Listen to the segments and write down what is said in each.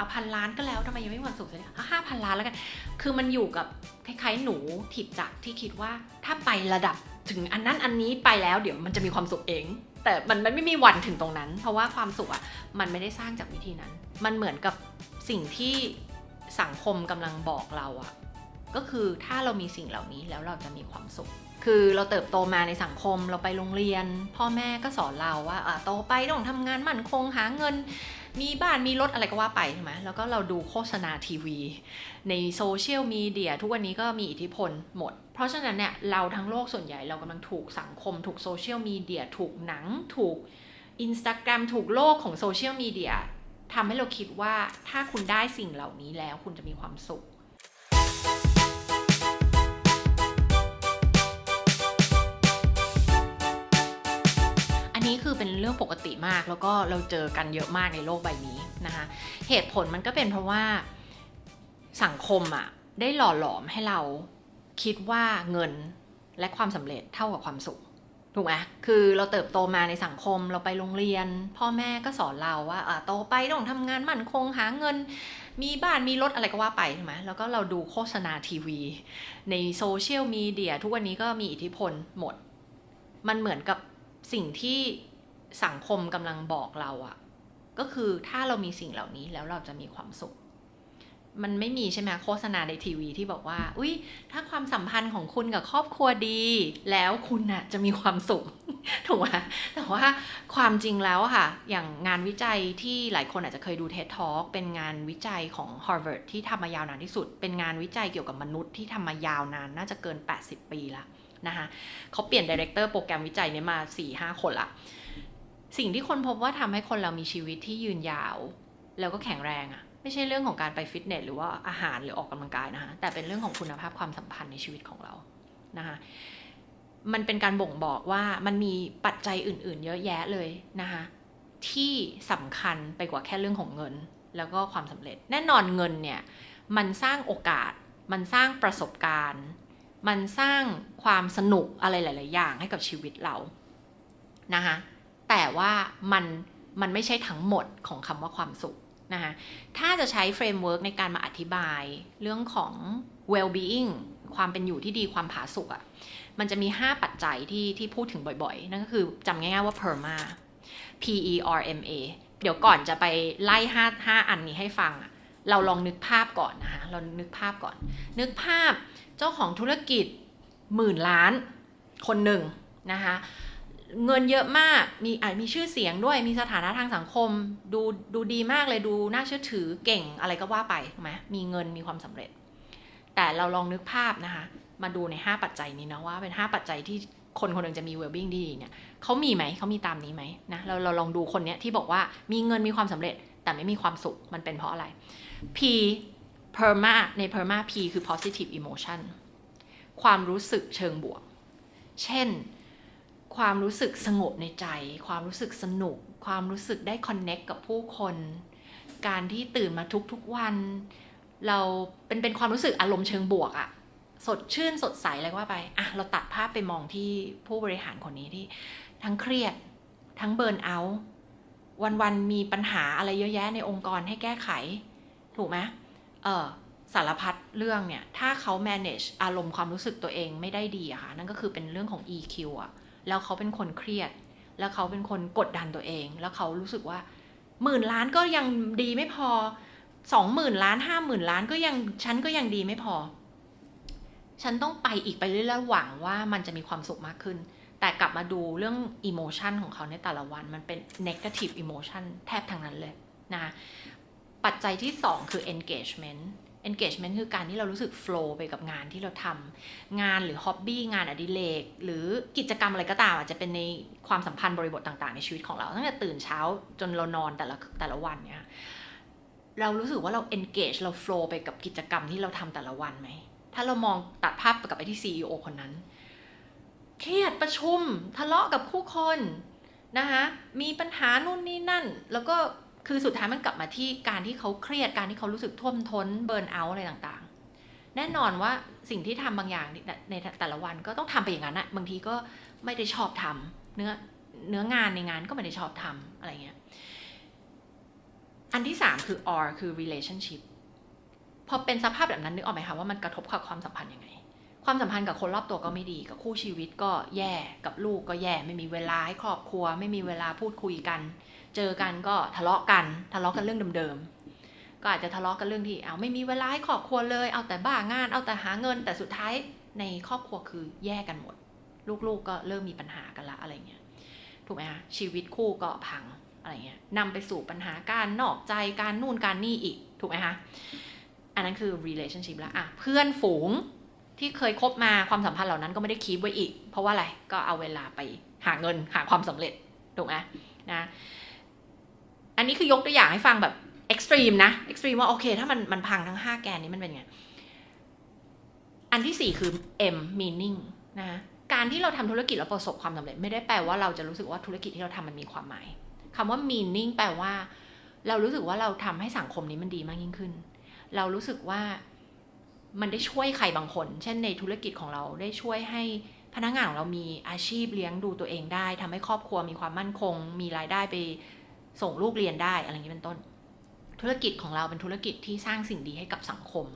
เอาพันล้านก็แล้วทำไมยังไม่มีความสุขเลยเอาห้าพันล้านแล้วกัน คือมันอยู่กับคล้ายๆ หนูถิบจักที่คิดว่าถ้าไประดับถึงอันนั้นอันนี้ไปแล้วเดี๋ยวมันจะมีความสุขเอง แต่มันไม่มีวันถึงตรงนั้น เพราะว่าความสุขอะมันไม่ได้สร้างจากวิธีนั้น มันเหมือนกับสิ่งที่สังคมกำลังบอกเราอะก็คือถ้าเรามีสิ่งเหล่านี้แล้วเราจะมีความสุข คือเราเติบโตมาในสังคมเราไปโรงเรียน พ่อแม่ก็สอนเราว่าโตไปต้องทำงานมั่นคงหาเงิน มีบ้านมีรถอะไรก็ว่าไปใช่ไหมแล้วก็เราดูโฆษณาทีวี ในโซเชียลมีเดียทุกวันนี้ก็มีอิทธิพลหมด เพราะฉะนั้นเนี่ยเราทั้งโลกส่วนใหญ่เรากำลังถูกสังคม ถูกโซเชียลมีเดียถูกหนัง ถูกอินสตาแกรมถูกโลกของโซเชียลมีเดียทำให้เราคิดว่าถ้าคุณได้สิ่งเหล่านี้แล้วคุณจะมีความสุข นนี้คือเป็นเรื่องปกติมากแล้วก็เราเจอกันเยอะมากในโลกใบนี้นะคะเหตุผลมันก็เป็นเพราะว่าสังคมอะได้หล่อหลอมให้เราคิดว่าเงินและความสำเร็จเท่ากับความสุขถูกไหมคือเราเติบโตมาในสังคมเราไปโรงเรียน พ่อแม่ก็สอนเราว่าอะโตไปต้องทำงานมั่นคงหาเงิน มีบ้านมีรถอะไรก็ว่าไปใช่ไหมแล้วก็เราดูโฆษณาทีวี ในโซเชียลมีเดียทุกวันนี้ก็มีอิทธิพลหมด มันเหมือนกับ สิ่งที่สังคมกำลังบอกเราอะก็คือถ้าเรามีสิ่งเหล่านี้แล้วเราจะมีความสุข มันไม่มีใช่ไหมโฆษณาในทีวีที่บอกว่า อุ้ยถ้าความสัมพันธ์ของคุณกับครอบครัวดี แล้วคุณน่ะจะมีความสุข ถูกไหมแต่ว่าความจริงแล้วค่ะ อย่างงานวิจัยที่หลายคนอาจจะเคยดู TED Talk เป็นงานวิจัยของ Harvard ที่ทำมายาวนานที่สุด เป็นงานวิจัยเกี่ยวกับมนุษย์ที่ทำมายาวนานน่าจะเกิน 80 ปีละนะคะเขาเปลี่ยนดีเรคเตอร์โปรแกรมวิจัยเนี้มา 4-5 คนละ สิ่งที่คนพบว่าทำให้คนเรามีชีวิตที่ยืนยาว แล้วก็แข็งแรงอะไม่ใช่เรื่องของการไปฟิตเนสหรือว่าอาหารหรือออกกำลังกายนะคะแต่เป็นเรื่องของคุณภาพความสัมพันธ์ในชีวิตของเรานะคะ มันเป็นการบ่งบอกว่ามันมีปัจจัยอื่น ๆ เยอะแยะเลยนะคะที่สำคัญไปกว่าแค่เรื่องของเงิน แล้วก็ความสำเร็จ แน่นอนเงินเนี่ยมันสร้างโอกาส มันสร้างประสบการณ์ มันสร้างความสนุกอะไรหลาย ๆ อย่างให้กับชีวิตเรานะคะแต่ว่ามันมันไม่ใช่ทั้งหมดของคำว่าความสุขนะคะถ้าจะใช้เฟรมเวิร์กในการมาอธิบายเรื่องของ well-being ความเป็นอยู่ที่ดีความผาสุกอะ่ะ มันจะมี 5 ปัจจัยที่ที่พูดถึงบ่อยๆ นั่นก็คือจำง่ายๆว่า PERMA P E R M A เดี๋ยวก่อนจะไปไล่5 5อันนี้ให้ฟังอะเราลองนึกภาพก่อนนะคะเรานึกภาพก่อน นึกภาพเจ้าของธุรกิจหมื่นล้านคนหนึ่งนะคะเงินเยอะมากมีอาจมีชื่อเสียงด้วยมีสถานะทางสังคม ดูดูดีมากเลยดูน่าเชื่อถือเก่งอะไรก็ว่าไปถูกไหมมีเงินมีความสำเร็จ แต่เราลองนึกภาพนะคะ มาดูใน 5 ปัจจัยนี้นะว่าเป็น 5 ปัจจัยที่คนคนหนึ่งจะมี well-being ที่ดีเนี่ยเขามีไหมเขามีตามนี้ไหมนะเราเราลองดูคนเนี้ยที่บอกว่ามีเงินมีความสำเร็จแต่ไม่มีความสุขมันเป็นเพราะอะไร P PERMA ใน PERMA P คือ positive emotion ความรู้สึกเชิงบวก เช่น ความรู้สึกสงบในใจ ความรู้สึกสนุก ความรู้สึกได้ connect กับผู้คน การที่ตื่นมาทุกๆวัน เราเป็นเป็นความรู้สึกอารมณ์เชิงบวกอะ สดชื่นสดใสอะไรว่าไปอะเราตัดภาพไปมองที่ผู้บริหารคนนี้ที่ ทั้งเครียด ทั้งเบิร์นเอาท์วันๆมีปัญหาอะไรเยอะแยะในองค์กรให้แก้ไข ถูกไหมเออสารพัดเรื่องเนี่ย ถ้าเขา manage อารมณ์ความรู้สึกตัวเองไม่ได้ดีอะค่ะ นั่นก็คือเป็นเรื่องของ EQ อะแล้วเขาเป็นคนเครียด แล้วเขาเป็นคนกดดันตัวเอง แล้วเขารู้สึกว่าหมื่นล้านก็ยังดีไม่พอสองหมื่นล้านห้าหมื่นล้านก็ยังฉันก็ยังดีไม่พอ ฉันต้องไปอีกไปเรื่อยๆหวังว่ามันจะมีความสุขมากขึ้น แต่กลับมาดูเรื่อง emotion ของเขาในแต่ละวันมันเป็น negative emotion แทบทั้งนั้นเลยนะปัจจัยที่ 2 คือ engagement engagement คือการที่เรารู้สึก flow ไปกับงานที่เราทำงานหรือ hobby งานอดิเรกหรือกิจกรรมอะไรก็ตามอาจจะเป็นในความสัมพันธ์บริบทต่างๆ ในชีวิตของเรา ตั้งแต่ตื่นเช้าจนเรานอนแต่ละแต่ละวันเนี่ยเรารู้สึกว่าเรา engage เรา flow ไปกับกิจกรรมที่เราทำแต่ละวันไหม ถ้าเรามองตัดภาพกลับไปที่ CEO คนนั้น เครียดประชุมทะเลาะกับผู้คนนะคะมีปัญหานู่นนี่นั่น แล้วก็คือสุดท้ายมันกลับมาที่การที่เขาเครียดการที่เขารู้สึกท่วมท้นเบิร์นเอาท์อะไรต่างๆ แน่นอนว่าสิ่งที่ทำบางอย่างในแต่ละวันก็ต้องทำไปอย่างนั้นอะบางทีก็ไม่ได้ชอบทำเนื้อเนื้องานในงานก็ไม่ได้ชอบทำอะไรเงี้ยอันที่สามคือ R คือ relationship พอเป็นสภาพแบบนั้นนึกออกไหมคะว่ามันกระทบกับความสัมพันธ์ยังไง ความสัมพันธ์กับคนรอบตัวก็ไม่ดี กับคู่ชีวิตก็แย่กับลูกก็แย่ไม่มีเวลาให้ครอบครัว ไม่มีเวลาพูดคุยกัน เจอกันก็ทะเลาะกันทะเลาะกันเรื่องเดิมๆก็อาจจะทะเลาะกันเรื่องที่เอาไม่มีเวลาให้ครอบครัวเลย เอาแต่บ้างาน เอาแต่หาเงิน แต่สุดท้ายในครอบครัวคือแยกกันหมด ลูกๆก็เริ่มมีปัญหากันละอะไรเงี้ยถูกไหมคะชีวิตคู่ก็พังอะไรเงี้ยนำไปสู่ปัญหาการนอกใจการนู่นการนี่อีกถูกไหมคะ อันนั้นคือ relationship และอะเพื่อนฝูงที่เคยคบมาความสัมพันธ์เหล่านั้นก็ไม่ได้คีบไว้อีก เพราะว่าอะไรก็เอาเวลาไปหาเงินหาความสำเร็จถูกไหมนะอันนี้คือยกตัวอย่างให้ฟังแบบเอ็กซ์ตรีมนะเอ็กซ์ตรีมว่าโอเค ถ้ามันมันพังทั้ง 5 แกนนี้มันเป็นไง อันที่ 4 คือ M meaning นะการที่เราทำธุรกิจแล้วประสบความสำเร็จ ไม่ได้แปลว่าเราจะรู้สึกว่าธุรกิจที่เราทำมันมีความหมายคำว่า meaning แปลว่า เรารู้สึกว่าเราทำให้สังคมนี้มันดีมากยิ่งขึ้น เรารู้สึกว่ามันได้ช่วยใครบางคน เช่นในธุรกิจของเราได้ช่วยให้พนักงานของเรามีอาชีพเลี้ยงดูตัวเองได้ทำให้ครอบครัวมีความมั่นคง มีรายได้ไปส่งลูกเรียนได้อะไรอย่างนี้เป็นต้น ธุรกิจของเราเป็นธุรกิจที่สร้างสิ่งดีให้กับสังคม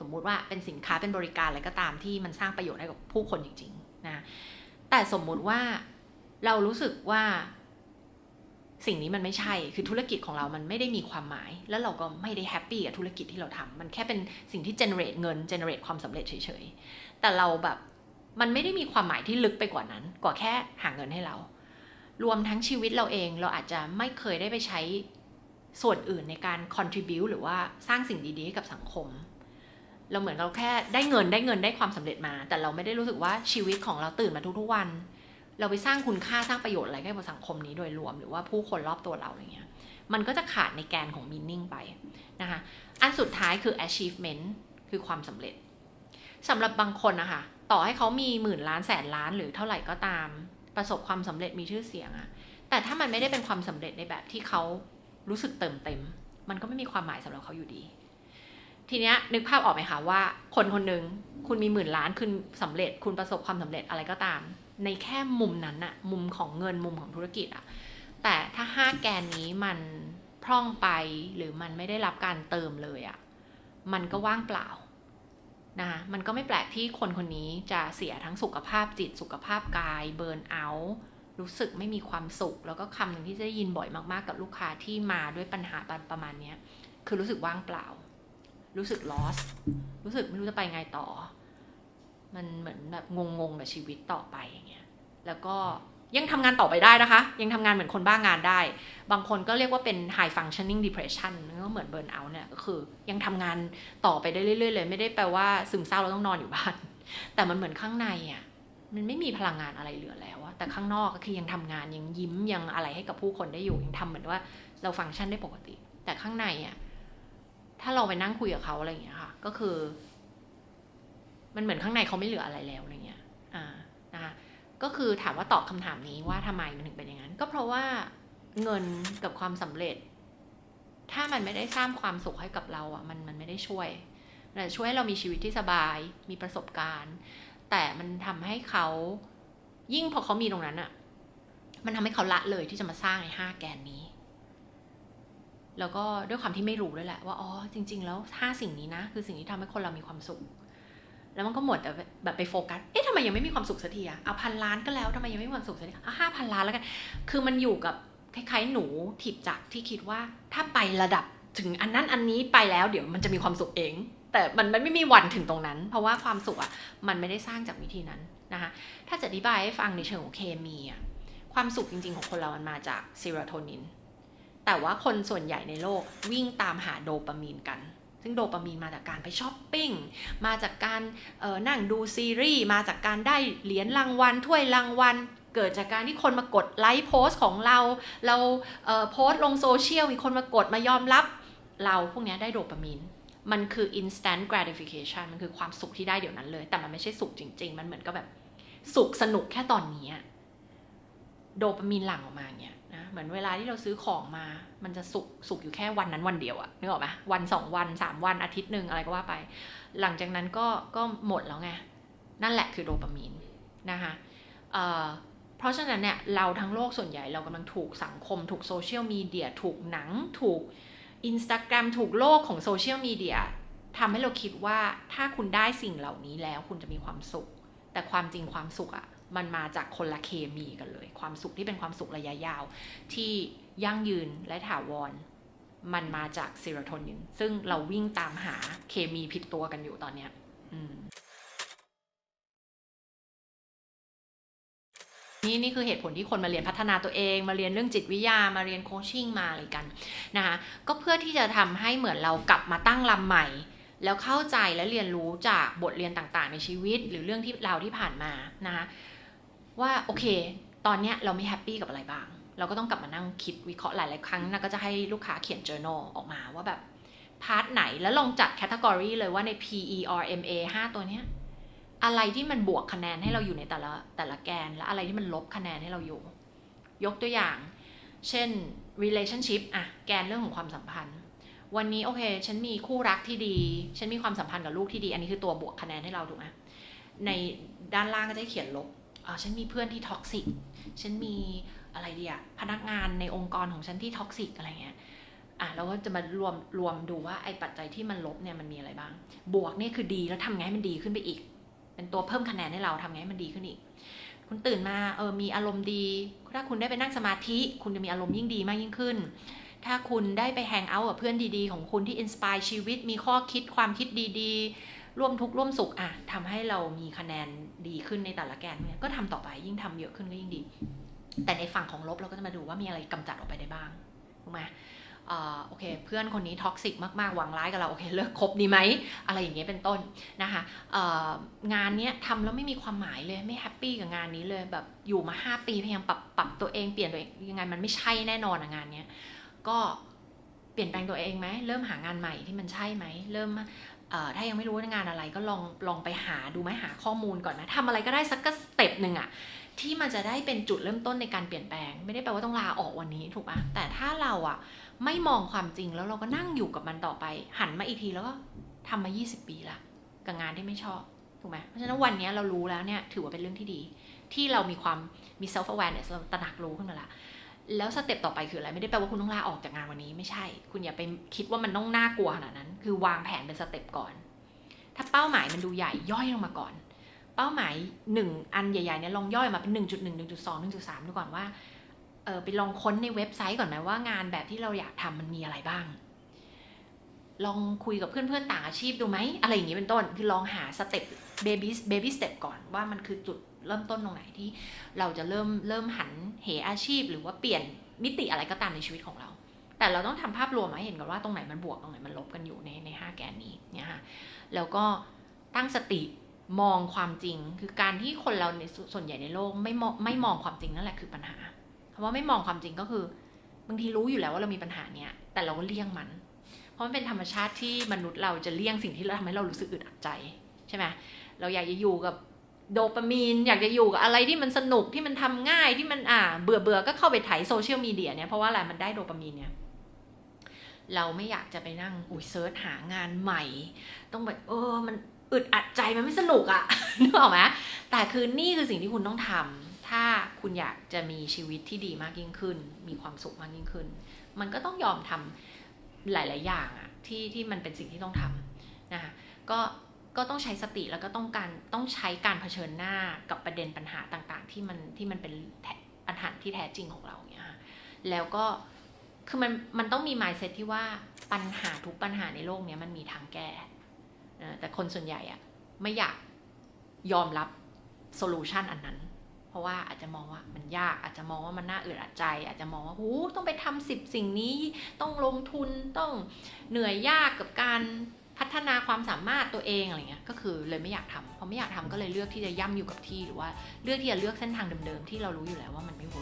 สมมุติว่าเป็นสินค้าเป็นบริการอะไรก็ตามที่มันสร้างประโยชน์ให้กับผู้คนจริงๆนะแต่สมมุติว่าเรารู้สึกว่า สิ่งนี้มันไม่ใช่ คือธุรกิจของเรามันไม่ได้มีความหมาย แล้วเราก็ไม่ได้แฮปปี้กับธุรกิจที่เราทำมันแค่เป็นสิ่งที่ generate เงิน generate ความสำเร็จเฉยๆ แต่เราแบบมันไม่ได้มีความหมายที่ลึกไปกว่านั้น กว่าแค่หาเงินให้เรา รวมทั้งชีวิตเราเองเราอาจจะไม่เคยได้ไปใช้ส่วนอื่นในการ contribu หรือว่าสร้างสิ่งดีๆให้กับสังคม เราเหมือนเราแค่ได้เงินได้เงินได้ความสำเร็จมา แต่เราไม่ได้รู้สึกว่าชีวิตของเราตื่นมาทุกๆวัน เราไปสร้างคุณค่าสร้างประโยชน์อะไรให้กับสังคมนี้โดยรวม หรือว่าผู้คนรอบตัวเราอะไรเงี้ยมันก็จะขาดในแกนของ meaning ไปนะคะอันสุดท้ายคือ achievement คือความสำเร็จสำหรับบางคนนะคะต่อให้เขามีหมื่นล้านแสนล้านหรือเท่าไหร่ก็ตาม ประสบความสำเร็จมีชื่อเสียงอะแต่ถ้ามันไม่ได้เป็นความสำเร็จในแบบที่เขารู้สึกเติมเต็ม มันก็ไม่มีความหมายสำหรับเขาอยู่ดีทีเนี้ยนึกภาพออกไหมคะว่า คนคนหนึ่งคุณมีหมื่นล้านคุณสำเร็จ คุณประสบความสำเร็จอะไรก็ตาม ในแค่มุมนั้นอะมุมของเงินมุมของธุรกิจอะแต่ถ้าห้าแกนนี้มันพร่องไปหรือมันไม่ได้รับการเติมเลยอะมันก็ว่างเปล่านะคะมันก็ไม่แปลกที่คนคนนี้จะเสียทั้งสุขภาพจิตสุขภาพกายเบิร์นเอาท์รู้สึกไม่มีความสุข แล้วก็คำหนึ่งที่จะได้ยินบ่อยมากๆ กับลูกค้าที่มาด้วยปัญหาประมาณนี้คือรู้สึกว่างเปล่า รู้สึก lost รู้สึกไม่รู้จะไปไงต่อ มันเหมือนแบบงงๆกับชีวิตต่อไปอย่างเงี้ยแล้วก็ยังทำงานต่อไปได้นะคะ ยังทำงานเหมือนคนบ้างงานได้ บางคนก็เรียกว่าเป็น high functioning depression ก็เหมือน burn out เนี่ยก็คือยังทำงานต่อไปได้เรื่อยๆเลย ไม่ได้แปลว่าซึมเศร้าแล้วต้องนอนอยู่บ้าน แต่มันเหมือนข้างในอะมันไม่มีพลังงานอะไรเหลือแล้วอะแต่ข้างนอกก็คือยังทำงานยังยิ้มยังอะไรให้กับผู้คนได้อยู่ยังทำเหมือนว่าเราฟังก์ชันได้ปกติ แต่ข้างในอะถ้าเราไปนั่งคุยกับเขาอะไรอย่างเงี้ยค่ะ ก็คือ มันเหมือนข้างในเขาไม่เหลืออะไรแล้วอะไรเงี้ยอ่านะคะก็คือถามว่าตอบคำถามนี้ว่าทำไมมันถึงเป็นอย่างนั้น ก็เพราะว่าเงินกับความสำเร็จ ถ้ามันไม่ได้สร้างความสุขให้กับเราอะมันมันไม่ได้ช่วยแต่ช่วยให้เรามีชีวิตที่สบายมีประสบการณ์ แต่มันทำให้เขายิ่งพอเขามีตรงนั้นอะมันทำให้เขาละเลยที่จะมาสร้างในห้าแกนนี้ แล้วก็ด้วยความที่ไม่รู้ด้วยแหละว่าอ๋อจริง ๆ แล้วห้าสิ่งนี้นะ คือสิ่งที่ทำให้คนเรามีความสุข แล้วมันก็หมดแบบไปโฟกัส เอ๊ะทำไมยังไม่มีความสุขสักทีอะเอาพันล้านก็แล้วทำไมยังไม่มีความสุขสักทีเอาห้าพันล้านแล้วกัน คือมันอยู่กับคล้ายๆหนูถีบจักที่คิดว่าถ้าไประดับถึงอันนั้นอันนี้ไปแล้วเดี๋ยวมันจะมีความสุขเอง แต่มันไม่มีวันถึงตรงนั้น เพราะว่าความสุขอะมันไม่ได้สร้างจากวิธีนั้นนะคะ ถ้าจะอธิบายให้ฟังในเชิงของเคมีอะความสุขจริงๆของคนเรามันมาจากซีโรโทนิน แต่ว่าคนส่วนใหญ่ในโลกวิ่งตามหาโดปามีนกัน ซึ่งโดปามีนมาจากการไปช้อปปิ้ง มาจากการนั่งดูซีรีส์ มาจากการได้เหรียญรางวัล ถ้วยรางวัล เกิดจากการที่คนมากดไลค์โพสต์ของเรา เราโพสต์ลงโซเชียล มีคนมากดมายอมรับ เราพวกนี้ได้โดปามีน มันคือ instant gratification มันคือความสุขที่ได้เดี๋ยวนั้นเลย แต่มันไม่ใช่สุขจริง ๆ มันเหมือนกับแบบสุขสนุกแค่ตอนนี้ โดปามีนหลั่งออกมาเงี้ยนะเหมือนเวลาที่เราซื้อของมา มันจะสุกสุกอยู่แค่วันนั้นวันเดียวอะนึกออกไหมวันสองวันสามวันอาทิตย์หนึ่งอะไรก็ว่าไป หลังจากนั้นก็ก็หมดแล้วไงนั่นแหละคือโดปามีนนะคะเเพราะฉะนั้นเนี่ยเราทั้งโลกส่วนใหญ่เรากำลังถูกสังคม ถูกโซเชียลมีเดียถูกหนัง ถูก Instagram ถูกโลกของโซเชียลมีเดียทำให้เราคิดว่าถ้าคุณได้สิ่งเหล่านี้แล้วคุณจะมีความสุข แต่ความจริงความสุขอะ่ะ มันมาจากคนละเคมีกันเลย ความสุขที่เป็นความสุขระยะยาว ที่ยั่งยืนและถาวร มันมาจากซีโรโทนิน ซึ่งเราวิ่งตามหาเคมีผิดตัวกันอยู่ตอนเนี้ยนี่นี่คือเหตุผลที่คนมาเรียนพัฒนาตัวเอง มาเรียนเรื่องจิตวิทยามาเรียนโคชชิ่งมาอะไรกันนะคะก็เพื่อที่จะทำให้เหมือนเรากลับมาตั้งลำใหม่ แล้วเข้าใจและเรียนรู้จากบทเรียนต่างๆ ในชีวิต หรือเรื่องที่เราที่ผ่านมานะคะ ว่าโอเค ตอนเนี้ยเราไม่แฮปปี้กับอะไรบ้าง เราก็ต้องกลับมานั่งคิดวิเคราะห์หลาย ๆ ครั้งนะก็จะให้ลูกค้าเขียน journal ออกมาว่าแบบพาร์ทไหนแล้วลองจัดแคตตากรีเลยว่าใน P E R M A 5 ตัวเนี้ยอะไรที่มันบวกคะแนนให้เราอยู่ในแต่ละแต่ละแกน และอะไรที่มันลบคะแนนให้เราอยู่ ยกตัวอย่าง เช่น relationship อะแกนเรื่องของความสัมพันธ์ วันนี้โอเค ฉันมีคู่รักที่ดี ฉันมีความสัมพันธ์กับลูกที่ดี อันนี้คือตัวบวกคะแนนให้เราถูกไหมในด้านล่างก็จะเขียนลบ ฉันมีเพื่อนที่ท็อกซิก ฉันมีอะไรดีอะพนักงานในองค์กรของฉันที่ท็อกซิกอะไรเงี้ย อะเราก็จะมารวมรวมดูว่าไอ้ปัจจัยที่มันลบเนี่ยมันมีอะไรบ้าง บวกนี่คือดีแล้วทำไงให้มันดีขึ้นไปอีก เป็นตัวเพิ่มคะแนนให้เราทำไงให้มันดีขึ้นอีก คุณตื่นมาเออมีอารมณ์ดี ถ้าคุณได้ไปนั่งสมาธิ คุณจะมีอารมณ์ยิ่งดีมากยิ่งขึ้น ถ้าคุณได้ไปแฮงเอาท์กับเพื่อนดีๆ ของคุณที่อินสปายชีวิต มีข้อคิดความคิดดีๆ ร่วมทุกข์ร่วมสุขอะทำให้เรามีคะแนนดีขึ้นในแต่ละแกนเนี่ยก็ทำต่อไปยิ่งทำเยอะขึ้นก็ยิ่งดี แต่ในฝั่งของลบเราก็จะมาดูว่ามีอะไรกำจัดออกไปได้บ้างถูกไหมอ่าโอเค เพื่อนคนนี้ท็อกซิกมากๆหวังร้ายกับเราโอเคเลิกคบดีไหมอะไรอย่างเงี้ยเป็นต้นนะคะเอ่องานเนี้ยทำแล้วไม่มีความหมายเลยไม่แฮปปี้กับงานนี้เลยแบบอยู่มา 5 ปีพยายามปรับปรับตัวเองเปลี่ยนตัวเองยังไงมันไม่ใช่แน่นอนอะงานเนี้ยก็เปลี่ยนแปลงตัวเองไหมเริ่มหางานใหม่ที่มันใช่ไหมเริ่ม ถ้ายังไม่รู้ว่างานอะไรก็ลองลองไปหาดูไหมหาข้อมูลก่อนนะทำอะไรก็ได้สักก็สเต็ปหนึ่งอะที่มันจะได้เป็นจุดเริ่มต้นในการเปลี่ยนแปลง ไม่ได้แปลว่าต้องลาออกวันนี้ถูกปะแต่ถ้าเราอะไม่มองความจริงแล้วเราก็นั่งอยู่กับมันต่อไป หันมาอีกทีแล้วก็ทำมา 20 ปีละกับงานที่ไม่ชอบถูกไหมเพราะฉะนั้นวันนี้เรารู้แล้วเนี่ยถือว่าเป็นเรื่องที่ดี ที่เรามีความมี self awareness เราตระหนักรู้ขึ้นมาละ แล้วสเต็ปต่อไปคืออะไรไม่ได้แปลว่าคุณต้องลาออกจากงานวันนี้ไม่ใช่ คุณอย่าไปคิดว่ามันต้องน่ากลัวขนาดนั้น คือวางแผนเป็นสเต็ปก่อน ถ้าเป้าหมายมันดูใหญ่ย่อยลงมาก่อน เป้าหมายหนึ่งอันใหญ่ๆเนี่ยลองย่อยมาเป็น 1.1 1.2 1.3 ดูก่อนว่าเออไปลองค้นในเว็บไซต์ก่อนไหมว่างานแบบที่เราอยากทำมันมีอะไรบ้าง ลองคุยกับเพื่อนๆต่างอาชีพดูไหมอะไรอย่างนี้เป็นต้น คือลองหาสเต็ปเบบี้เบบี้สเต็ปก่อนว่ามันคือจุด เริ่มต้นตรงไหนที่เราจะเริ่มเริ่มหันเหอาชีพ หรือว่าเปลี่ยนมิติอะไรก็ตามในชีวิตของเรา แต่เราต้องทำภาพรวมมาให้เห็นก่อนว่าตรงไหนมันบวกตรงไหนมันลบกันอยู่ในในห้าแกนนี้เนี่ยค่ะแล้วก็ตั้งสติมองความจริง คือการที่คนเราในสส่วนใหญ่ในโลกไม่มองไม่มองความจริงนั่นแหละคือปัญหาคำว่าไม่มองความจริงก็คือบางทีรู้อยู่แล้วว่าเรามีปัญหาเนี้ยแต่เราก็เลี่ยงมัน เพราะมันเป็นธรรมชาติที่มนุษย์เราจะเลี่ยงสิ่งที่เราทำให้เรารู้สึกอึดอัดใจใช่ไหมเราอยากจะอยู่กับ โดปามีนอยากจะอยู่กับอะไรที่มันสนุกที่มันทำง่ายที่มันอ่า เบื่อเบื่อก็เข้าไปไถโซเชียลมีเดียเนี่ยเพราะว่าอะไรมันได้โดปามีนเนี่ยเราไม่อยากจะไปนั่งอุ้ยเซิร์ชหางานใหม่ ต้องแบบเออมันอึดอัดใจมันไม่สนุกอะนึกออกไหมแต่คือนี่คือสิ่งที่คุณต้องทำถ้าคุณอยากจะมีชีวิตที่ดีมากยิ่งขึ้น มีความสุขมากยิ่งขึ้น มันก็ต้องยอมทำหลาย ๆ อย่างอะที่ที่มันเป็นสิ่งที่ต้องทำนะคะก็ ก็ต้องใช้สติแล้วก็ต้องการต้องใช้การเผชิญหน้ากับประเด็นปัญหาต่างๆ ที่มันที่มันเป็นปัญหาที่แท้จริงของเราเนี่ยค่ะแล้วก็คือมันมันต้องมี mindset ที่ว่าปัญหาทุกปัญหาในโลกเนี้ยมันมีทางแก้แต่คนส่วนใหญ่อะไม่อยากยอมรับโซลูชันอันนั้น เพราะว่าอาจจะมองว่ามันยากอาจจะมองว่ามันน่าอึดอัดใจ อาจจะมองว่าหูต้องไปทำสิบสิ่งนี้ต้องลงทุนต้องเหนื่อยยากกับการ พัฒนาความสามารถตัวเองอะไรเงี้ยก็คือเลยไม่อยากทำพอไม่อยากทำก็เลยเลือกที่จะย่ำอยู่กับที่หรือว่าเลือกที่จะเลือกเส้นทางเดิมๆที่เรารู้อยู่แล้วว่ามันไม่เวิ